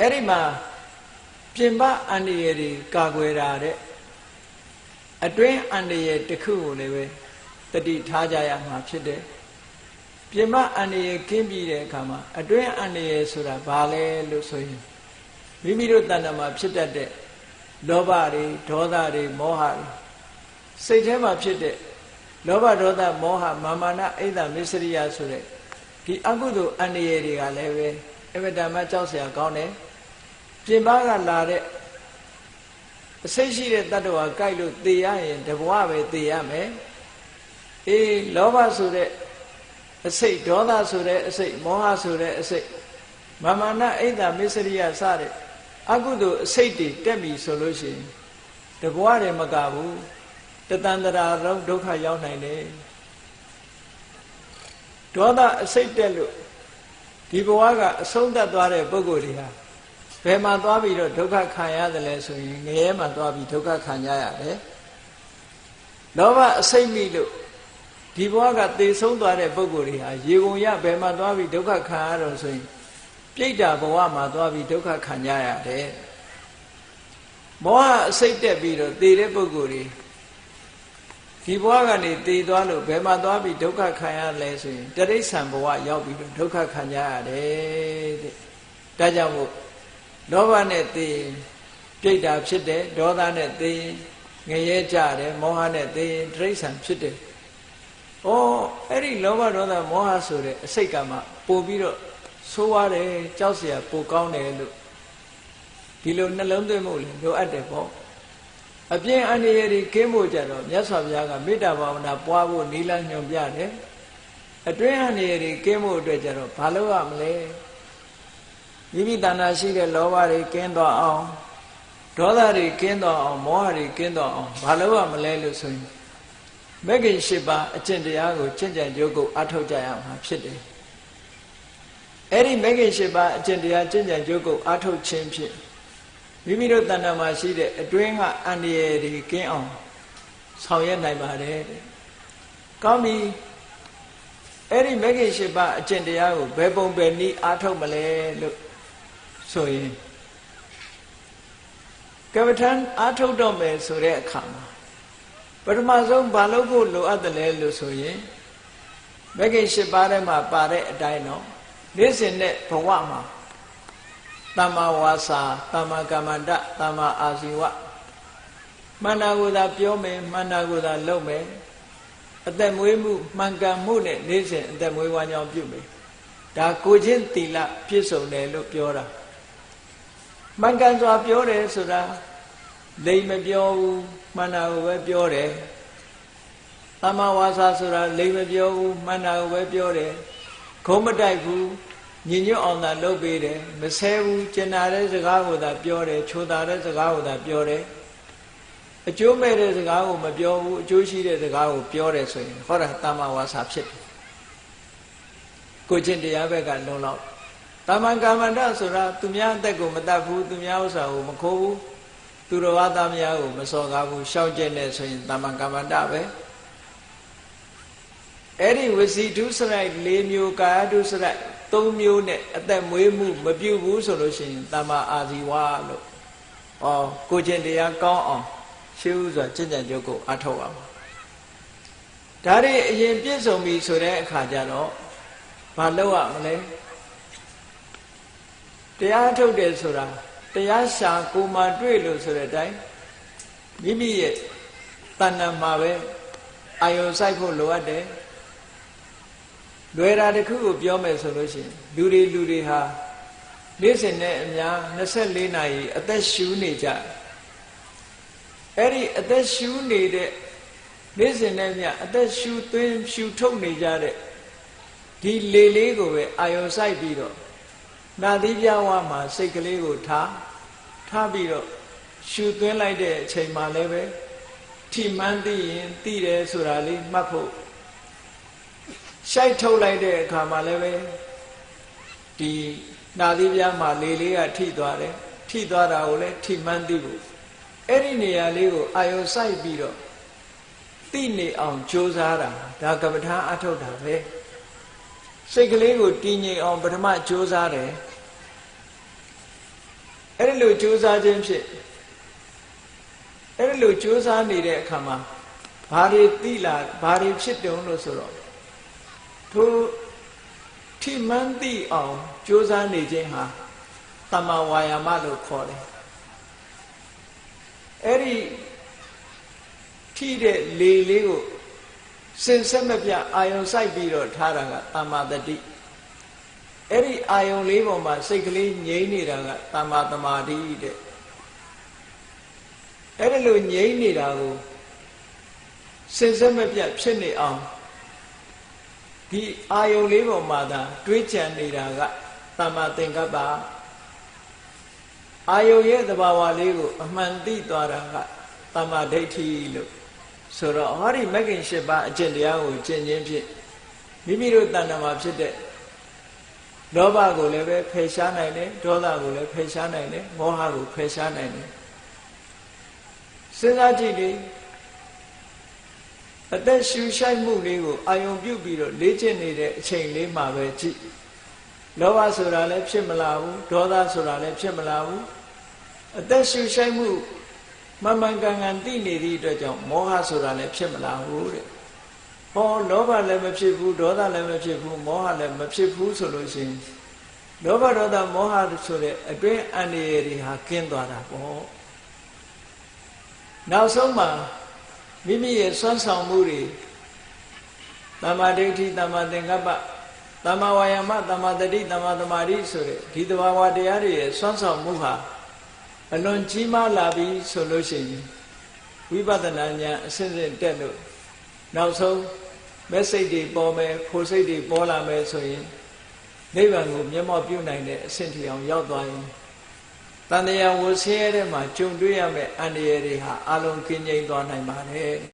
အဲ့ဒီမှာပြင်ပအန္တရာယ်တွေကာကွယ်တာတဲ့အတွင်းအန္တရာယ်တစ်ခုကိုလည်းပဲတတိထားကြရမှာဖြစ်တယ်ပြင်ပအန္တရာယ်ကင်းပြီးတဲ့အခါမှာအတွင်းအန္တရာယ်ဆိုတာဘာလဲလို့ဆိုရင်မိမိတို့တဏ္ဍာမှာဖြစ်တတ်တဲ့လောဘတွေဒေါသတွေမောဟတွေစိတ်ထဲမှာဖြစ်တဲ့လောဘဒေါသမောဟမာမာနအိဒါမစ္စရိယဆိုတဲ့ဒီအကုသိုလ်အန္တရာယ်တွေကလည်းပဲ အမတန်မှကြောက်စရာကောင်းတယ်ပြင်ပကလာတဲ့အစိတ်ရှိတဲ့တ attva ကြိုက်လို့သေရရင်တဘဝပဲသေရမယ်အေးလောဘဆိုတဲ့အစိတ်ဒေါသဆိုတဲ့အစိတ်မောဟဆိုတဲ့အစိတ်မာမနအိတ်တာမစ္စရိယစတဲ့အကုသိုလ်အစိတ်တွေတက်ပြီဆိုလို့ရှိရင်တဘဝတည်းမကဘူးတတန္တရာတော့ဒုက္ခရောက်နိုင်တယ်ဒေါသအစိတ်တက်လို့ ဒီဘဝကအဆုံးသတ်သွားတဲ့ပုဂ္ဂိုလ်တွေဟာဘယ်မှာသွားပြီးတော့ဒုက္ခခံရတယ်လဲဆိုရင်ငရဲမှာသွားပြီးဒုက္ခခံကြရတယ်လောဘအစိတ်မိလို့ဒီဘဝကသေဆုံးသွားတဲ့ပုဂ္ဂိုလ်တွေဟာရေကုန်ရဘယ်မှာသွားပြီးဒုက္ခခံရတော့ဆိုရင်ပြိတ္တာဘဝမှာသွားပြီးဒုက္ခခံကြရတယ်မောဟအစိတ်တက်ပြီးတော့သေတဲ့ပုဂ္ဂိုလ်တွေ ဒီဘဝကနေတည်သွားလို့ဘယ်မှာသွားပြီးဒုက္ခခံရလဲဆိုရင်တရိစ္ဆာန်ဘဝရောက်ပြီးတော့ဒုက္ခခံကြရတယ်တဲ့ဒါကြောင့်မို့လောဘနဲ့တည်ပြိတ္တာဖြစ်တယ်ဒေါသနဲ့တည်ငရဲကြတယ်မောဟနဲ့တည်တရိစ္ဆာန်ဖြစ်တယ်ဩအဲ့ဒီလောဘဒေါသမောဟဆိုတဲ့အစိတ်ကမှပို့ပြီးတော့ဆိုးရတယ်ကြောက်เสียပိုကောင်းတယ်လို့ဒီလိုနှလုံးသွင်းမှုလည်းလိုအပ်တယ်ပေါ့ အပြင်းအန္တရာယ်တွေကင်းဖို့ကြတော့မြတ်စွာဘုရားကမေတ္တာဘာဝနာပွားဖို့နိလညွန်ပြတယ်အတွင်းအန္တရာယ်တွေကင်းဖို့အတွက်ကြတော့ဘာလုပ်ရမလဲမိမိတဏ္ဍာရှိတဲ့လောဘတွေကင်းသွားအောင်ဒေါသတွေကင်းသွားအောင်မောဟတွေကင်းသွားအောင်ဘာလုပ်ရမလဲလို့ဆိုရင်မဂ္ဂင်၈ပါးအကျင့်တရားကိုကျင့်ကြံကြိုးကိုအထောက်ကြရမှာဖြစ်တယ်အဲ့ဒီမဂ္ဂင်၈ပါးအကျင့်တရားကျင့်ကြံကြိုးကိုအထောက်ခြင်းဖြင့် မိမိတို့တဏ္ဍာမှာရှိတဲ့အတွင်းကအန္တရာယ်တွေကင်းအောင်ဆောင်ရွက်နိုင်ပါတယ်တဲ့။ကောင်းပြီအဲ့ဒီမဂ္ဂင်၈ပါးအကျင့်တရားကိုဘယ်ပုံပဲနည်းအားထုတ်မလဲလို့ဆိုရင်ကမ္မထံအားထုတ်တော့မယ်ဆိုတဲ့အခါမှာပထမဆုံးဘာလုပ်ဖို့လိုအပ်တယ်လဲလို့ဆိုရင်မဂ္ဂင်၈ပါးထဲမှာပါတဲ့အတိုင်းတော့နေ့စဉ်နဲ့ဘဝမှာ တမ္မာဝါစာတမ္မာကမ္မန္တတမ္မာအာဇီဝမှန်တာကိုသာပြောမယ်မှန်တာကိုသာလုပ်မယ်အသက်မွေးမှုမှန်ကန်မှုနဲ့နေ့စဉ်အသက်မွေးဝမ်းကြောင်းပြုမယ်ဒါကိုချင်းတီလပြည့်စုံတယ်လို့ပြောတာမှန်ကန်စွာပြောတယ်ဆိုတာလိမ်မပြောဘူးမှန်တာကိုပဲပြောတယ်တမ္မာဝါစာဆိုတာလိမ်မပြောဘူးမှန်တာကိုပဲပြောတယ်ခုံးမတိုက်ဘူး ညင်ညွတ်အောင်သာလုပ်ပေးတယ်မဆဲဘူးကျင်နာတဲ့စကားကိုသာပြောတယ်ချိုတာတဲ့စကားကိုသာပြောတယ်အကျိုးမဲ့တဲ့စကားကိုမပြောဘူးအကျိုးရှိတဲ့စကားကိုပြောတယ်ဆိုရင်ဟောတာတမ္မာဝါစာဖြစ်တယ်ကိုချင်းတရားဘက်ကလုံလောက်တမ္မာကာမန္တဆိုတာသူများအသက်ကိုမတတ်ဘူးသူများဥစ္စာကိုမခိုးဘူးသူတော်ဘာသားများကိုမစော်ကားဘူးရှောက်ကျက်နေဆိုရင်တမ္မာကာမန္တပဲအဲ့ဒီဝစီဒုစရိုက်၄မျိုးကာယဒုစရိုက် ၃မျိုးနဲ့အသက်မွေးမှုမပြုတ်ဘူးဆိုလို့ရှိရင်တမ္မာအာဇီဝလို့ဩကိုကျင့်တရားကောင်းအောင်ရှင်းဥစွာကျင့်ကြံကြုတ်ကိုအထောက်အောင်ဒါတွေအရင်ပြည့်စုံပြီဆိုတဲ့အခါကျတော့ဘာလုပ်ရမလဲတရားထုတ်တယ်ဆိုတာတရားရှာကိုမှတွေ့လို့ဆိုတဲ့အတိုင်းမိမိရဲ့တဏ္ဍာမှာပဲအာယုံဆိုင်ဖို့လိုအပ်တယ် လွယ်တာတစ်ခုကိုပြောမယ်ဆိုလို့ရှိရင်လူတွေလူတွေဟာနေ့စဉ်နဲ့အများ24နာရီအသက်ရှူနေကြအဲ့ဒီအသက်ရှူနေတဲ့နေ့စဉ်နဲ့မြအသက်ရှူသွင်းရှူထုတ်နေကြတဲ့ဒီလေလေးကိုပဲအာယုံဆိုင်ပြီးတော့နာသီးပြဝါမှာစိတ်ကလေးကိုထားထားပြီးတော့ရှူသွင်းလိုက်တဲ့အချိန်မှလည်းပဲထိမှန်းသိရင်သိတယ်ဆိုတာလေးမှတ်ဖို့ ရှိုက်ထုတ်လိုက်တဲ့အခါမှာလည်းပဲဒီနာသီးပြားမှာလေလေးကထိသွားတယ်ထိသွားတာကိုလည်းထိမှန်းသိဖို့အဲ့ဒီနေရာလေးကိုအာယုစိုက်ပြီးတော့သိနေအောင်ကြိုးစားတာဒါကမ္မထာအထုတ်တာပဲစိတ်ကလေးကိုတည်ငြိမ်အောင်ပထမကြိုးစားတယ်အဲ့ဒီလိုကြိုးစားခြင်းဖြင့်အဲ့ဒီလိုကြိုးစားနေတဲ့အခါမှာဘာတွေသိလာဘာတွေဖြစ်တုံလို့ဆိုတော့ ထိုထိမှန်းသိအောင်ကြိုးစားနေခြင်းဟာတမ္မာဝါယာမလို့ခေါ်တယ်အဲ့ဒီထိတဲ့လေလေးကိုစင်ဆက်မပြအာယုံစိုက်ပြီးတော့ထားတာကတမ္မာတတိအဲ့ဒီအာယုံလေးပေါ်မှာစိတ်ကလေးငြိမ့်နေတာကတမ္မာတမာတိတဲ့အဲ့ဒီလိုငြိမ့်နေတာကိုစင်ဆက်မပြဖြစ်နေအောင် ဒီအာယုံလေးပေါ်မှာသာတွေးကြံနေတာကတမ္မာသင်္ကပ္ပအာယုံရဲ့သဘာဝလေးကိုအမှန်သိသွားတာကတမ္မာဒိဋ္ဌိလို့ဆိုတော့ဟောဒီမဂ္ဂင်၈ပါးအကျင့်တရားကိုကျင့်ခြင်းဖြင့်မိမိတို့တဏ္ဍာမှာဖြစ်တဲ့လောဘကိုလည်းပဲဖယ်ရှားနိုင်တယ်ဒေါသကိုလည်းဖယ်ရှားနိုင်တယ်မောဟကိုဖယ်ရှားနိုင်တယ်စဉ်းစားကြည့်လေ အသက်ရှူရှိုက်မှုလေးကိုအာယုံပြုတ်ပြီးတော့လေ့ကျင့်နေတဲ့အချိန်လေးမှာပဲကြည့်လောဘဆိုတာလည်းဖြစ်မလာဘူးဒေါသဆိုတာလည်းဖြစ်မလာဘူးအသက်ရှူရှိုက်မှုမမှန်ကန်ကန်သိနေသည့်အတွက်ကြောင့်မောဟဆိုတာလည်းဖြစ်မလာဘူးတဲ့ဟောလောဘလည်းမဖြစ်ဘူးဒေါသလည်းမဖြစ်ဘူးမောဟလည်းမဖြစ်ဘူးဆိုလို့ရှိရင်လောဘဒေါသမောဟဆိုတဲ့အတွင်းအန္တရာယ်တွေဟာကင်းသွားတာပေါ့နောက်ဆုံးမှာ မိမိရဲ့စွမ်းဆောင်မှုတွေတမ္မာဒိဋ္ဌိတမ္မာသင်္ကပ္ပတမ္မာဝါယာမတမ္မာတတိတမ္မာသမာဓိဆိုတဲ့ဒီတဘာဝတရားတွေရဲ့စွမ်းဆောင်မှုဟာအလွန်ကြီးမားလာပြီဆိုလို့ရှိရင်ဝိပဿနာဉာဏ်အစစ်စစ်တက်လို့နောက်ဆုံးမဲ့စိတ်တွေပေါ်မယ်ဖို့စိတ်တွေပေါ်လာမယ်ဆိုရင်နိဗ္ဗာန်ကိုမျက်မှောက်ပြုနိုင်တဲ့အဆင့်ထီအောင်ရောက်သွားရင် တန်တရားဝဆင်းရဲတဲ့မှာကြုံတွေ့ရမယ့်အန္တရာယ်တွေဟာအလုံးကင်းငြိမ်းသွားနိုင်ပါတယ်